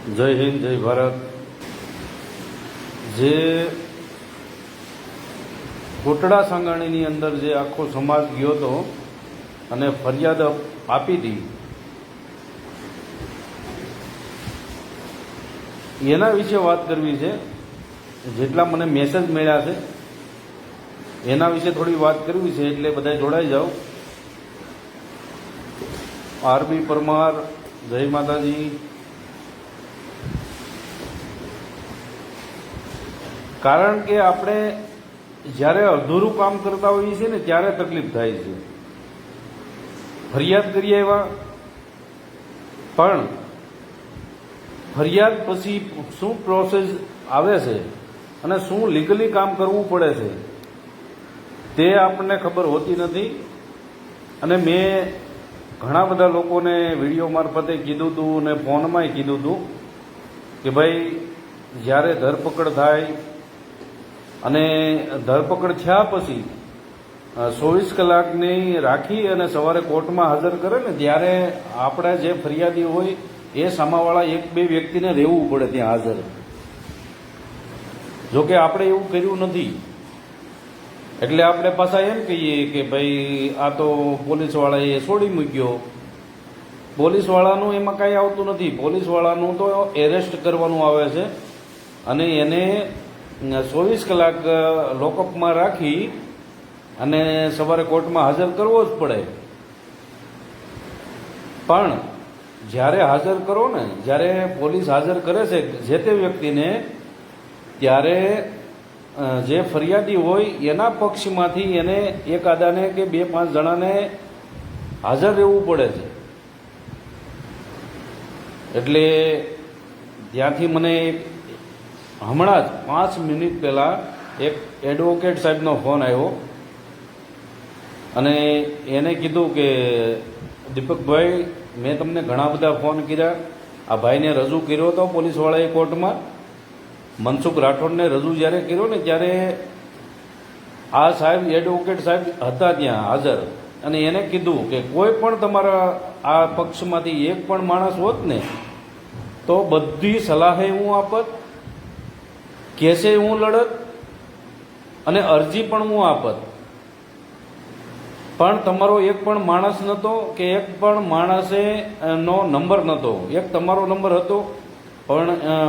જય હિન્દ, જય ભારત. જે કોટડા સાંગાણીની અંદર જે આખો સમાજ ગયો હતો અને ફરિયાદ આપી હતી એના વિશે વાત કરવી છે. જેટલા મને મેસેજ મળ્યા છે, એના વિશે થોડી વાત કરવી છે, એટલે બધા જોડાઈ જાઓ. આરબી પરમાર, જય માતાજી. કારણ કે આપણે જ્યારે અધૂરું કામ કરતા હોઈએ છીએ ને, ત્યારે તકલીફ થાય છે. ફરિયાદ કરીએ એવા પણ ફરિયાદ પછી શું પ્રોસેસ આવે છે અને શું લીગલી કામ કરવું પડે છે, તે આપણને ખબર હોતી નથી. અને મેં ઘણા બધા લોકોને વીડિયો મારફતે કીધું હતું અને ફોનમાંય કીધું હતું કે ભાઈ, જ્યારે ધરપકડ થાય અને ધરપકડ થયા પછી ચોવીસ કલાકની રાખી અને સવારે કોર્ટમાં હાજર કરે ને, ત્યારે આપણા જે ફરિયાદી હોય, એ સામાવાળા એક બે વ્યક્તિને રહેવું પડે ત્યાં હાજર. જોકે આપણે એવું કર્યું નથી. એટલે આપણે પાછા એમ કહીએ કે ભાઈ, આ તો પોલીસવાળાએ છોડી મૂક્યો. પોલીસવાળાનું એમાં કાંઈ આવતું નથી. પોલીસવાળાનું તો એરેસ્ટ કરવાનું આવે છે. અને એને ચોવીસ કલાક લોકઅપમાં રાખી અને સવારે કોર્ટમાં હાજર કરવો જ પડે. પણ જ્યારે હાજર કરો ને, જ્યારે પોલીસ હાજર કરે છે, જે તે વ્યક્તિને, ત્યારે જે ફરિયાદી હોય, એના પક્ષમાંથી એને એક આદાને કે બે પાંચ જણાને હાજર રહેવું પડે છે. એટલે ત્યાંથી મને એક હમણાં જ પાંચ મિનિટ પહેલાં એક એડવોકેટ સાહેબનો ફોન આવ્યો. અને એને કીધું કે, દીપકભાઈ, મેં તમને ઘણા બધા ફોન કર્યા. આ ભાઈને રજૂ કર્યો હતો પોલીસવાળાએ કોર્ટમાં. મનસુખ રાઠોડને રજૂ જ્યારે કર્યો ને ત્યારે આ સાહેબ એડવોકેટ સાહેબ હતા ત્યાં હાજર. અને એને કીધું કે, કોઈ પણ તમારા આ પક્ષમાંથી એક પણ માણસ હોત ને, તો બધી સલાહે હું આપત. કેસે હું લડત અને અરજી પણ હું આપત. પણ તમારો એક પણ માણસ નહોતો કે એક પણ માણસે નો નંબર નહોતો એક તમારો નંબર હતો, પણ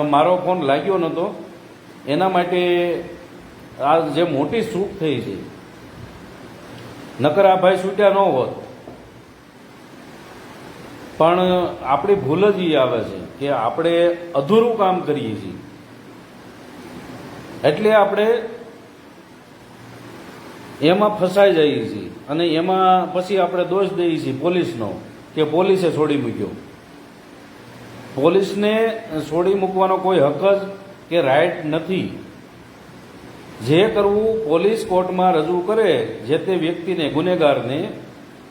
મારો ફોન લાગ્યો નહોતો એના માટે આ જે મોટી ચૂક થઈ છે, નકર આ ભાઈ છૂટ્યા ન હોત. પણ આપણી ભૂલ જ એ આવે છે કે આપણે અધૂરું કામ કરીએ છીએ. એટલે આપણે એમાં ફસાઈ જઈએ છીએ. અને એમાં પછી આપણે દોષ દઈએ છીએ પોલીસનો, કે પોલીસે છોડી મૂક્યો. પોલીસને છોડી મૂકવાનો કોઈ હક જ કે રાઇટ નથી. જે કરવું પોલીસ કોર્ટમાં રજૂ કરે, જે તે વ્યક્તિને, ગુનેગારને,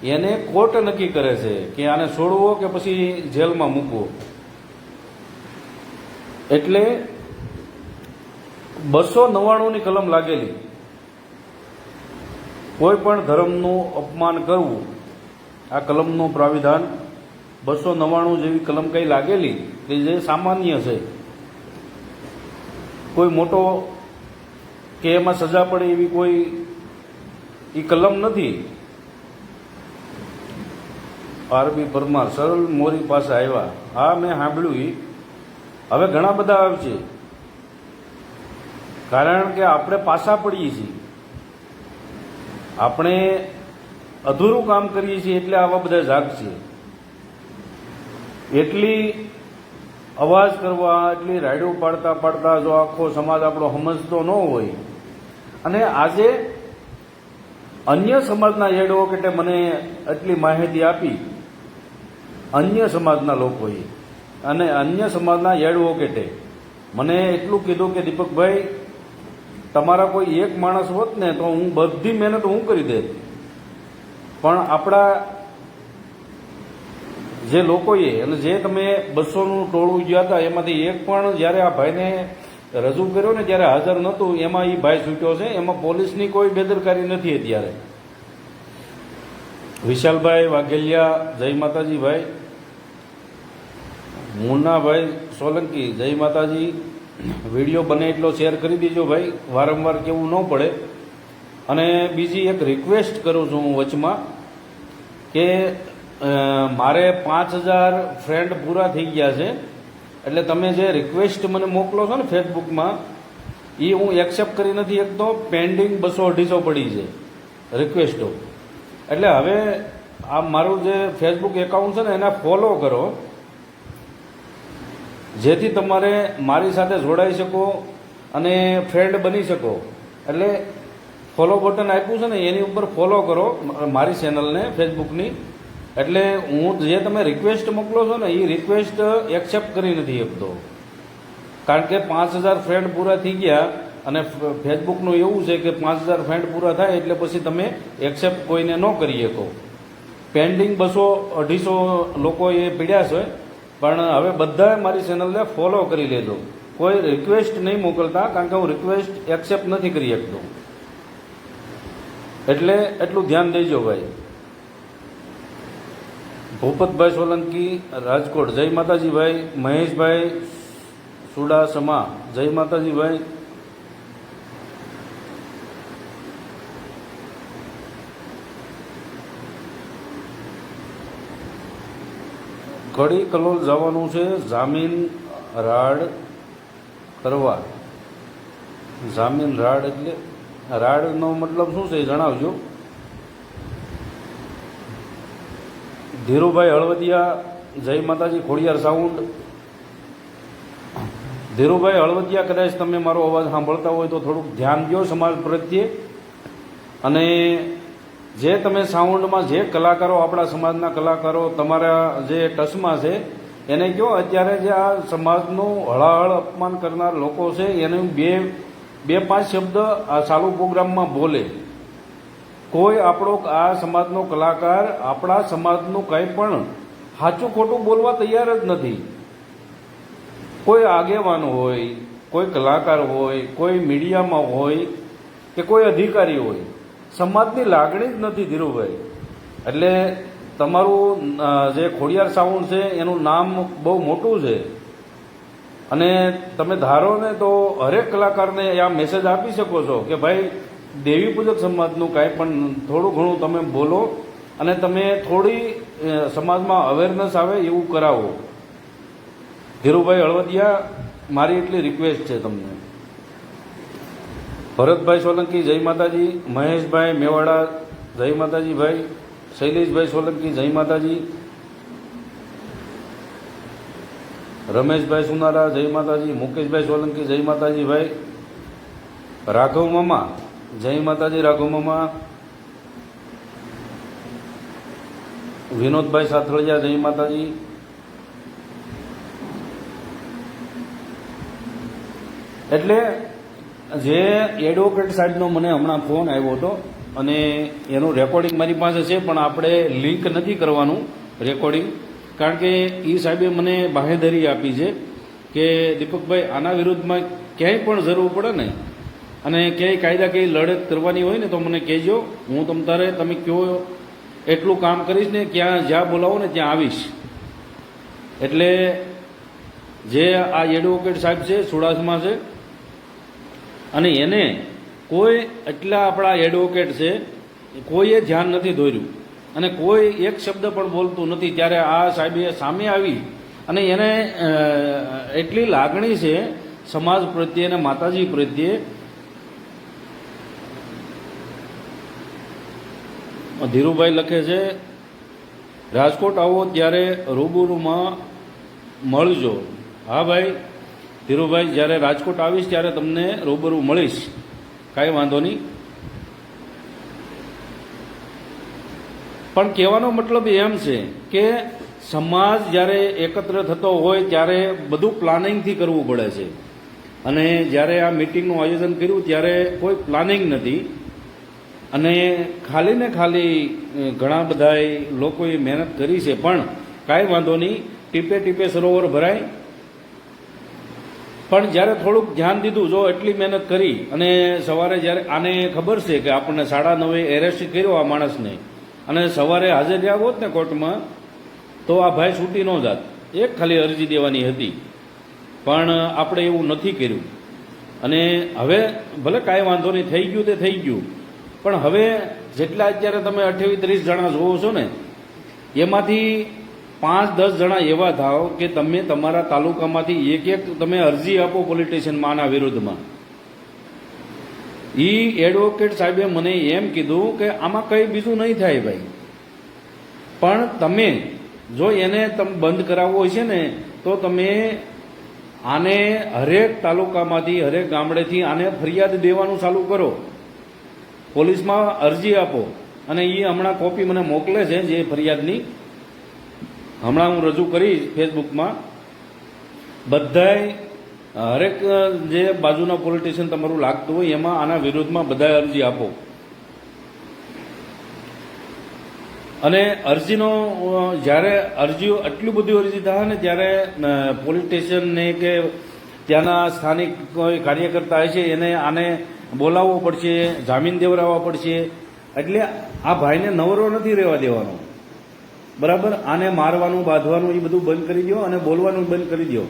એને કોર્ટ નક્કી કરે છે કે આને છોડવો કે પછી જેલમાં મૂકવો. એટલે બસો નવ્વાણુંની કલમ લાગેલી. કોઈ પણ ધર્મનું અપમાન કરવું, આ કલમનું પ્રાવિધાન બસો નવ્વાણું જેવી કલમ કંઈ લાગેલી કે જે સામાન્ય છે? કોઈ મોટો કે એમાં સજા પડે એવી કોઈ એ કલમ નથી? આરબી પરમાર સરળ મોરી પાસે આવ્યા. હા, મેં સાંભળ્યું. હવે ઘણા બધા આવશે. કારણ કે આપણે પાછા પડીએ છીએ. આપણે અધૂરું કામ કરીએ છીએ એટલે આવા બધા જાગ છે એટલી અવાજ કરવા, એટલી રાયડું પાડતા પાડતા જો આખો સમાજ આપણો સમજતો ન હોય. અને આજે અન્ય સમાજના એડવોકેટે મને એટલી માહિતી આપી અન્ય સમાજના લોકોએ. અને અન્ય સમાજના એડવોકેટે મને એટલું કીધું કે દીપકભાઈ તમારા કોઈ એક માણસ હોત ને તો હું બધી મહેનત હું કરી દેત પણ આપણા જે લોકોએ અને જે તમે બસોનું ટોળું ગયા હતા, એમાંથી એક પણ જ્યારે આ ભાઈને રજૂ કર્યો ને ત્યારે હાજર નહોતું, એમાં એ ભાઈ છૂટ્યો છે, એમાં પોલીસની કોઈ બેદરકારી નથી અત્યારે. વિશાલભાઈ વાઘેલિયા, જય માતાજી ભાઈ. મુન્નાભાઈ સોલંકી, જય માતાજી. વીડિયો બને એટલો શેર કરી દેજો ભાઈ, વારંવાર કેવું ન પડે. અને બીજી એક રિક્વેસ્ટ કરું છું હું વચમાં કે મારે પાંચ હજાર ફ્રેન્ડ પૂરા થઈ ગયા છે. એટલે તમે જે રિક્વેસ્ટ મને મોકલો છો ને ફેસબુકમાં એ હું એક્સેપ્ટ કરી નથી એક તો પેન્ડિંગ બસો અઢીસો પડી છે રિક્વેસ્ટો એટલે હવે આ મારું જે ફેસબુક એકાઉન્ટ છે ને, એને ફોલો કરો. જેથી તમારે મારી સાથે જોડાઈ શકો અને ફ્રેન્ડ બની શકો. એટલે ફોલો બટન આપ્યું છે ને, એની ઉપર ફોલો કરો મારી ચેનલને ફેસબુકની એટલે હું જે તમે રિક્વેસ્ટ મોકલો છો ને એ રિક્વેસ્ટ એક્સેપ્ટ કરી નથી શકતો. કારણ કે પાંચ હજાર ફ્રેન્ડ પૂરા થઈ ગયા અને ફેસબુકનું એવું છે કે પાંચ હજાર ફ્રેન્ડ પૂરા થાય એટલે પછી તમે એક્સેપ્ટ કોઈને ન કરી શકો. પેન્ડિંગ બસો અઢીસો લોકો એ પીડ્યા છે. પણ હવે બધાએ મારી ચેનલને ફોલો કરી લેજો. કોઈ રિક્વેસ્ટ નહીં મોકલતા, કારણ કે હું રિક્વેસ્ટ એક્સેપ્ટ નથી કરી શકતો. એટલે એટલું ધ્યાન દેજો ભાઈ. ભૂપતભાઈ સોલંકી, રાજકોટ. જય માતાજી ભાઈ. મહેશભાઈ સુડાસમા. જય માતાજી કડી કલોલ જવાનું છે જામીન રાડ કરવા. જામીન રાડ એટલે રાડનો મતલબ શું છે એ જણાવજો. ધીરુભાઈ હળવદિયા, જય માતાજી, ખોડિયાર સાઉન્ડ ધીરુભાઈ હળવદિયા કદાચ તમે મારો અવાજ સાંભળતા હોય તો થોડુંક ધ્યાન દો સમાજ પ્રત્યે. અને જે તમે સાઉન્ડમાં જે કલાકારો આપણા સમાજના કલાકારો તમારા જે ટચમાં છે, એને કહો અત્યારે જે આ સમાજનું હળાહળ અપમાન કરનાર લોકો છે, એને બે બે, પાંચ શબ્દ આ ચાલુ પ્રોગ્રામમાં બોલે. કોઈ આપણો આ સમાજનો કલાકાર આપણા સમાજનું કંઈ પણ સાચું ખોટું બોલવા તૈયાર જ નથી. કોઈ આગેવાન હોય, કોઈ કલાકાર હોય, કોઈ મીડિયામાં હોય કે કોઈ અધિકારી હોય સમાજની લાગણી જ નથી ધીરુભાઈ. એટલે તમારું જે ખોડિયાર સાઉન્ડ છે, એનું નામ બહુ મોટું છે. અને તમે ધારો ને તો હરેક કલાકારને આ મેસેજ આપી શકો છો કે ભાઈ, દેવી પૂજક સમાજનું કાંઈ પણ થોડું ઘણું તમે બોલો અને તમે થોડી સમાજમાં અવેરનેસ આવે એવું કરાવો. ધીરુભાઈ હળવદિયા, મારી એટલી રિક્વેસ્ટ છે તમને. ભરતભાઈ સોલંકી, જય માતાજી, મહેશભાઈ મેવાડા, જય માતાજી ભાઈ, શૈલેષભાઈ સોલંકી, જય માતાજી, રમેશભાઈ સુનારા, જય માતાજી, મુકેશભાઈ સોલંકી, જય માતાજી ભાઈ, રાઘવ મામા, જય માતાજી, રાઘવ મામા, વિનોદભાઈ સાથળિયા જય માતાજી, એટલે જે એડવોકેટ સાહેબનો મને હમણાં ફોન આવ્યો હતો અને એનું રેકોર્ડિંગ મારી પાસે છે, પણ આપણે લિંક નથી કરવાનું રેકોર્ડિંગ કારણ કે એ સાહેબે મને બાહેધરી આપી છે કે દીપકભાઈ, આના વિરુદ્ધમાં ક્યાંય પણ જરૂર પડે ને, અને ક્યાંય કાયદા કઈ લડત કરવાની હોય ને, તો મને કહેજો. હું તમ તારે, તમે કયો એટલું કામ કરીશ ને, ક્યાં જ્યાં બોલાવો ને, ત્યાં આવીશ. એટલે જે આ એડવોકેટ સાહેબ છે, સુડાસમાં છે અને એને કોઈ એટલા આપણા એડવોકેટ છે, કોઈએ ધ્યાન નથી દોર્યું અને કોઈ એક શબ્દ પણ બોલતું નથી, ત્યારે આ સાહેબે સામે આવી અને એને એટલી લાગણી છે સમાજ પ્રત્યે અને માતાજી પ્રત્યે. ધીરુભાઈ લખે છે, રાજકોટ આવો ત્યારે રૂબરૂમાં મળજો. હા ભાઈ ધીરુભાઈ, જ્યારે રાજકોટ આવીશ ત્યારે તમને રૂબરૂ મળીશ. કાંઈ વાંધો નહીં. પણ કહેવાનો મતલબ એમ છે કે સમાજ જ્યારે એકત્ર થતો હોય ત્યારે બધું પ્લાનિંગથી કરવું પડે છે. અને જ્યારે આ મિટિંગનું આયોજન કર્યું ત્યારે કોઈ પ્લાનિંગ નથી. અને ખાલી ને ખાલી ઘણા બધાએ લોકોએ મહેનત કરી છે. પણ કાંઈ વાંધો નહીં. ટીપે ટીપે સરોવર ભરાય. પણ જ્યારે થોડુંક ધ્યાન દીધું, જો એટલી મહેનત કરી અને સવારે જ્યારે આને ખબર છે કે આપણને સાડા નવે એરેસ્ટ કર્યો આ માણસને, અને સવારે હાજર રહ્યા હોત ને કોર્ટમાં, તો આ ભાઈ છૂટી ન જાત. એક ખાલી અરજી દેવાની હતી. પણ આપણે એવું નથી કર્યું. અને હવે ભલે કાંઈ વાંધો નહીં, થઈ ગયું તે થઈ ગયું. પણ હવે જેટલા અત્યારે તમે અઠ્યાવીસ, ત્રીસ જણા જોવો છો ને, એમાંથી પાંચ દસ જણા એવા થાવ કે તમે તમારા તાલુકામાંથી એક એક તમે અરજી આપો પોલીસ સ્ટેશનમાં આના વિરુદ્ધમાં. એ એડવોકેટ સાહેબે મને એમ કીધું કે આમાં કંઈ બીજું નહીં થાય ભાઈ. પણ તમે જો એને તમે બંધ કરાવવો હોય છે ને, તો તમે આને હરેક તાલુકામાંથી, હરેક ગામડેથી આને ફરિયાદ દેવાનું ચાલુ કરો. પોલીસમાં અરજી આપો. અને એ હમણાં કોપી મને મોકલે છે જે ફરિયાદની. હમણાં હું રજૂ કરીશ ફેસબુકમાં, બધાય, હરેક જે બાજુના પોલીસ સ્ટેશન તમારું લાગતું હોય, એમાં આના વિરોધમાં બધાય અરજી આપો. અને અરજીનો જ્યારે અરજીઓ આટલી બધી અરજી થાય ને, ત્યારે પોલિટિશિયનને કે ત્યાંના સ્થાનિક કોઈ કાર્યકર્તા હશે, એને આને બોલાવવો પડશે, જામીન દેવડાવવા પડશે, એટલે આ ભાઈને નવરો નથી રહેવા દેવાનો. બરાબર? આને મારવાનું, બાંધવાનું એ બધું બંધ કરી દો અને બોલવાનું બંધ કરી દો.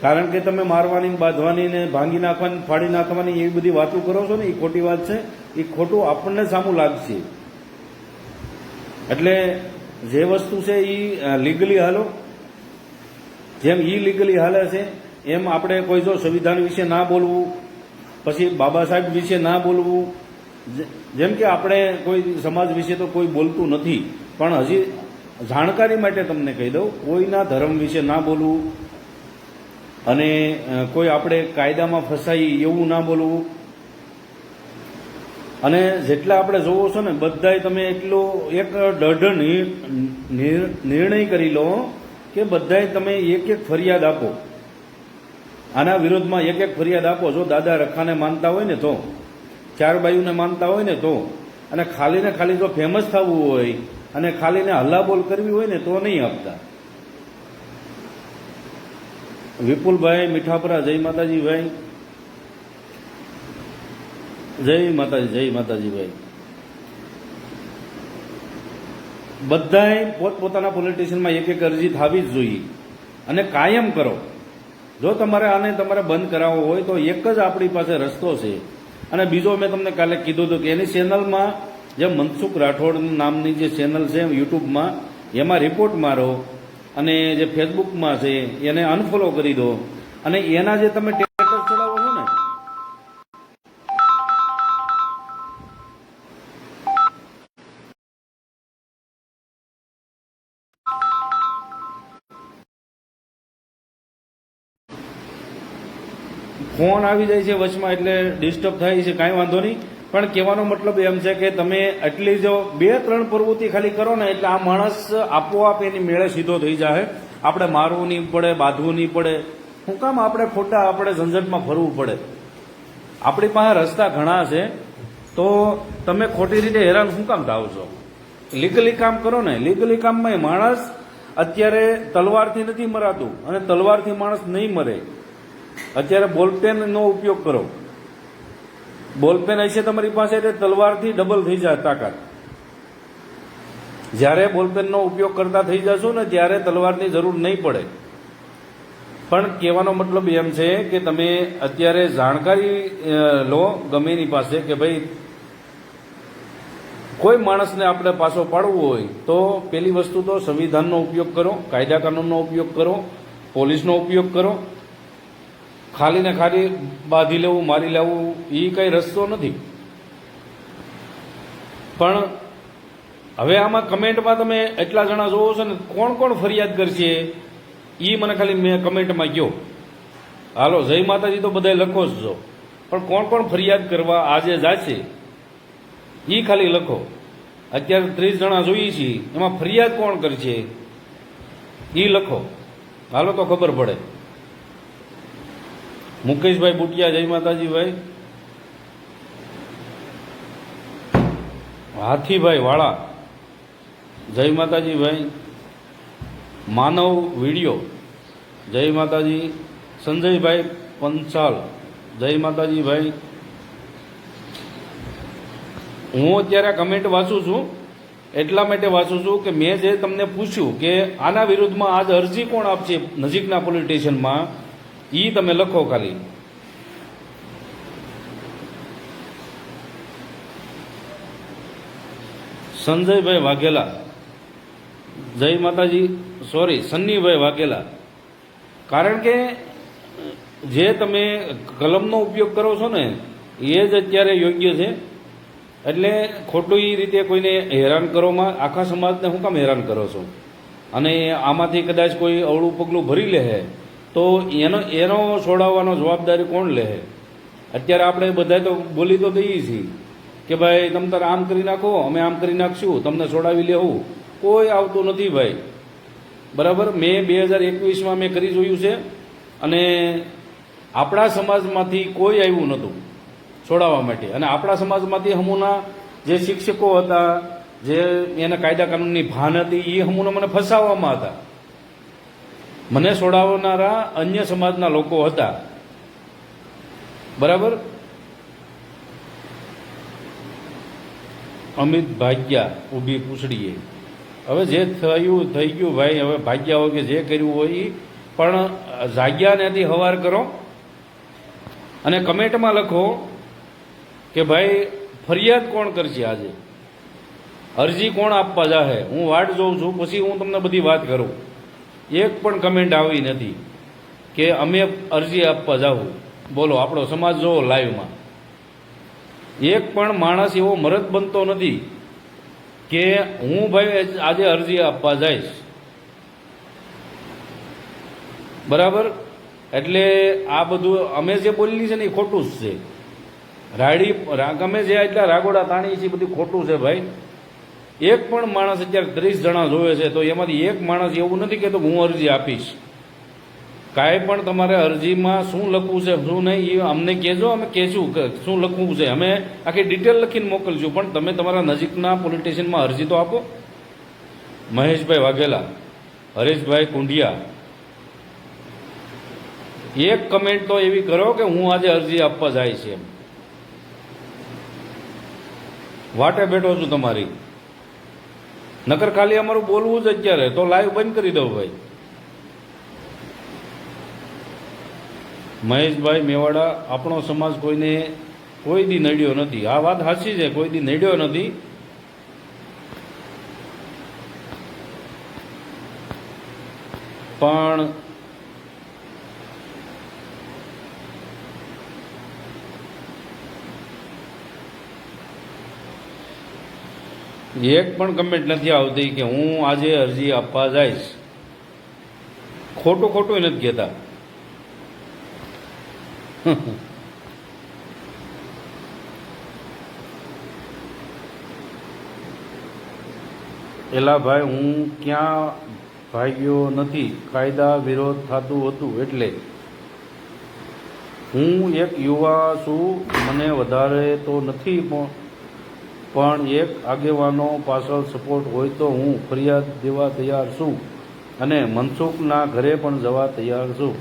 કારણ કે તમે મારવાની બાંધવાની ને ભાંગી નાખવાની, ફાડી નાખવાની એવી બધી વાતો કરો છો ને, એ ખોટી વાત છે. એ ખોટું આપણને સામું લાગશે. એટલે જે વસ્તુ છે એ લીગલી હાલો. જેમ ઈ લીગલી હાલે છે, એમ આપણે કોઈ જો સંવિધાન વિશે ના બોલવું, પછી બાબા સાહેબ વિશે ના બોલવું જેમ કે આપણે કોઈ સમાજ વિશે તો કોઈ બોલતું નથી. પણ હજી જાણકારી માટે તમને કહી દઉં, કોઈના ધર્મ વિશે ના બોલવું અને કોઈ આપણે કાયદામાં ફસાઈ એવું ના બોલવું. અને જેટલા આપણે જોવો છો ને, બધાય તમે એટલો એક દઢ નિર- નિર- નિર્ણય કરી લો કે બધાય તમે એક એક ફરિયાદ આપો. આના વિરોધમાં એક એક ફરિયાદ આપો. જો દાદા રખાને માનતા હોય ને તો, ચાર બાયુને માનતા હોય ને તો, અને ખાલી ને ખાલી જો ફેમસ થવું હોય અને ખાલીને હલ્લાબોલ કરવી હોય ને તો નહીં આપતા. વિપુલભાઈ, મીઠાપરા, જય માતાજી ભાઈ. જય માતાજી જય માતાજી ભાઈ. બધાએ પોતપોતાના પોલિટિશિયનમાં એક એક અરજી થવી જ જોઈએ. અને કાયમ કરો. જો તમારે આને તમારે બંધ કરાવવો હોય તો એક જ આપણી પાસે રસ્તો છે. અને બીજો મેં તમને કાલે કીધું હતું કે એની ચેનલમાં જે મનસુખ રાઠોડ નામની જે ચેનલ છે યુટ્યુબમાં, એમાં રિપોર્ટ મારો અને જે ફેસબુકમાં છે, એને અનફોલો કરી દો. અને એના જે તમે ટેટસ ચડાવો છો ને, ફોન આવી જાય છે વચમાં એટલે ડિસ્ટર્બ થાય છે, કાંઈ વાંધો નહીં. પણ કહેવાનો મતલબ એમ છે કે તમે એટલી જો બે, ત્રણ પ્રવૃત્તિ ખાલી કરો ને, એટલે આ માણસ આપોઆપ એની મેળે સીધો થઈ જાય આપણે મારવું નહીં પડે, બાંધવું નહીં પડે. શું કામ આપણે ખોટા, આપણે ઝંઝટમાં ફરવું પડે. આપણી પાસે રસ્તા ઘણા છે, તો તમે ખોટી રીતે હેરાન શું કામ થાવ છો? લીગલી કામ કરો ને, લીગલી કામમાં એ માણસ અત્યારે તલવારથી નથી મરાતું અને તલવારથી માણસ નહીં મરે. અત્યારે બોલપેનનો ઉપયોગ કરો. બોલપેન હશે તમારી પાસે એટલે તલવારથી ડબલ થઈ જાય તાકાત. જ્યારે બોલપેનનો ઉપયોગ કરતા થઈ જશો ને ત્યારે તલવારની જરૂર નહીં પડે. પણ કહેવાનો મતલબ એમ છે કે તમે અત્યારે જાણકારી લો ગમે એની પાસે કે ભાઈ કોઈ માણસને આપણે પાછો પાડવો હોય તો પેલી વસ્તુ તો સંવિધાનનો ઉપયોગ કરો કાયદા કાનૂનનો ઉપયોગ કરો, પોલીસનો ઉપયોગ કરો ખાલી ને ખાલી બાંધી લેવું, મારી લેવું એ કઈ રસ્તો નથી. પણ હવે આમાં કમેન્ટમાં તમે એટલા જણા જોવો છો ને, કોણ કોણ ફરિયાદ કરશે એ મને ખાલી મેં કમેન્ટમાં કહ્યો હાલો, જય માતાજી તો બધા લખો જ છો પણ કોણ કોણ ફરિયાદ કરવા આજે જાશે એ ખાલી લખો. અત્યારે ત્રીસ જણા જોઈએ છીએ, એમાં ફરિયાદ કોણ કરશે એ લખો. હાલો તો ખબર પડે. મુકેશભાઈ બુટિયા, જય માતાજી ભાઈ. હાથીભાઈ વાળા, જય માતાજી ભાઈ. માનવ વીડિયો, જય માતાજી. સંજયભાઈ પંચાલ, જય માતાજી ભાઈ. હું અત્યારે કમેન્ટ વાંચું છું. એટલા માટે વાંચું છું કે મેં જે તમને પૂછ્યું કે આના વિરુદ્ધમાં આજ અરજી કોણ આપશે નજીકના પોલીસ સ્ટેશનમાં એ તમે લખો ખાલી. સંજયભાઈ વાઘેલા. જય માતાજી સોરી સન્નીભાઈ વાઘેલા. કારણ કે, જે તમે કલમનો ઉપયોગ કરો છો ને, એ જ અત્યારે યોગ્ય છે. એટલે ખોટું એ રીતે કોઈને હેરાન કરવામાં, આખા સમાજને હું કામ હેરાન કરો છો? અને આમાંથી કદાચ કોઈ અવળું પગલું ભરી લે તો એનો એનો છોડાવવાનો જવાબદારી કોણ લે? અત્યારે આપણે બધા તો બોલી તો દઈએ છીએ કે ભાઈ, તમે તારે આમ કરી નાખો, અમે આમ કરી નાખશું, તમને છોડાવી લેવું. કોઈ આવતું નથી ભાઈ. બરાબર? મેં બે હજાર એકવીસમાં મેં કરી જોયું છે અને આપણા સમાજમાંથી કોઈ આવ્યું નહોતું છોડાવવા માટે. અને આપણા સમાજમાંથી હમુના જે શિક્ષકો હતા, જે એના કાયદા કાનૂનની ભાન હતી, એ હમુના મને ફસાવવામાં હતા. મને છોડાવનારા અન્ય સમાજના લોકો હતા. બરાબર? અમિત ભાગ્યા ઊભી પૂછડીએ હવે જે થયું, થઈ ગયું ભાઈ, હવે ભાગ્યા હોય કે જે કર્યું હોય એ પણ જાગ્યા ત્યાંથી હવાર કરો. અને કમેન્ટમાં લખો કે ભાઈ, ફરિયાદ કોણ કરશે આજે? અરજી કોણ આપવા જાહે? હું વાટ જોઉં છું, પછી હું તમને બધી વાત કરું. એક પણ કમેન્ટ આવી નથી કે અમે અરજી આપવા જાવું બોલો, આપણો સમાજ જોવો લાઈવમાં એક પણ માણસ એવો મરદ બનતો નથી કે હું ભાઈ આજે અરજી આપવા જઈશ. બરાબર? એટલે આ બધું અમે જે બોલીએ છે ને એ ખોટું જ છે. રાડી ગમે જે એટલા રાગોડા તાણી છે બધું ખોટું છે ભાઈ. એક પણ માણસ અત્યારે ત્રીસ જણા જોવે છે, તો એમાંથી એક માણસ એવું નથી કહેતો હું અરજી આપીશ. કાંઈ પણ તમારે અરજીમાં શું લખવું છે, શું નહીં, એ અમને કહેજો, અમે કહેશું કે શું લખવું છે. અમે આખી ડિટેલ લખીને મોકલશું, પણ તમે તમારા નજીકના પોલીસ અરજી તો આપો. મહેશભાઈ વાઘેલા, હરેશભાઈ કુંડિયા. એક કમેન્ટ તો એવી કરો કે હું આજે અરજી આપવા જાય છે એમ. વાટે બેઠો છું તમારી. નકર ખાલી અમારું બોલવું જ અત્યારે, તો લાઈવ બંધ કરી દઉં ભાઈ. મહેશભાઈ મેવાડા, આપણો સમાજ કોઈને કોઈ દી નડ્યો નથી. આ વાત સાચી છે, કોઈ દી નડ્યો નથી. પણ એક પણ કમેન્ટ નથી આવતી કે હું આજે અરજી આપવા જઈશ. ખોટું ખોટું નથી કહેતા. એલા ભાઈ, હું ક્યાં ભાગ્યો નથી? કાયદા વિરોધ થતું હતું એટલે. હું એક યુવા છું, મને વધારે તો નથી પણ પણ એક આગેવાનો પાછળ સપોર્ટ હોય તો હું ફરિયાદ દેવા તૈયાર છું અને મનસુખના ઘરે પણ જવા તૈયાર છું.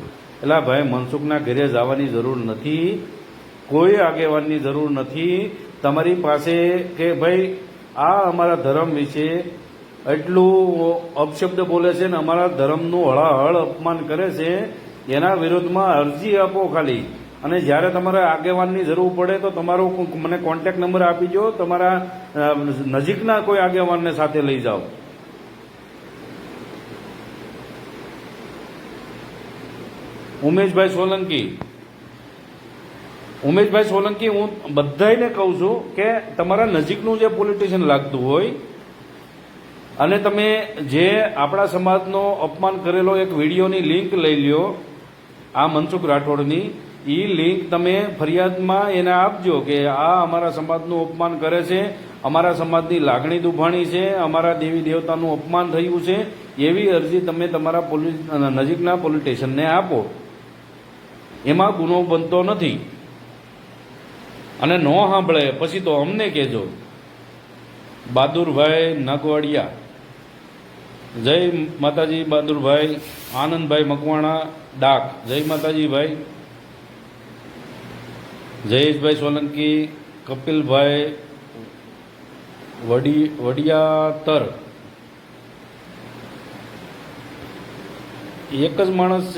એટલે ભાઈ, મનસુખના ઘરે જવાની જરૂર નથી, કોઈ આગેવાનની જરૂર નથી. તમારી પાસે કે ભાઈ, આ અમારા ધર્મ વિશે એટલું અપશબ્દ બોલે છે ને અમારા ધર્મનું હળાહળ અપમાન કરે છે, એના વિરુદ્ધમાં અરજી આપો ખાલી. અને જ્યારે તમારે આગેવાનની જરૂર પડે તો તમારો મને કોન્ટેક નંબર આપી દો તમારા નજીકના કોઈ આગેવાનને સાથે લઈ જાઓ. ઉમેશભાઈ સોલંકી. ઉમેશભાઈ સોલંકી, હું બધાને કહું છું કે તમારા નજીકનું જે પોલિટિશિયન લાગતું હોય, અને તમે જે આપણા સમાજનો અપમાન કરેલો એક વિડીયોની લિંક લઈ લ્યો, આ મનસુખ રાઠોડની એ લિંક તમે ફરિયાદમાં એને આપજો કે આ અમારા સમાજનું અપમાન કરે છે, અમારા સમાજની લાગણી દુભાણી છે, અમારા દેવી દેવતાનું અપમાન થયું છે, એવી અરજી તમે તમારા પોલીસ નજીકના પોલીસ સ્ટેશનને આપો. એમાં ગુનો બનતો નથી. અને ન સાંભળે, પછી તો અમને કહેજો. બહાદુરભાઈ નાગવાડિયા. જય માતાજી બહાદુરભાઈ, આનંદભાઈ મકવાણા, ડાક. જય માતાજી ભાઈ જયેશભાઈ સોલંકી કપિલભાઈ વડી વડિયાતર. એક જ માણસ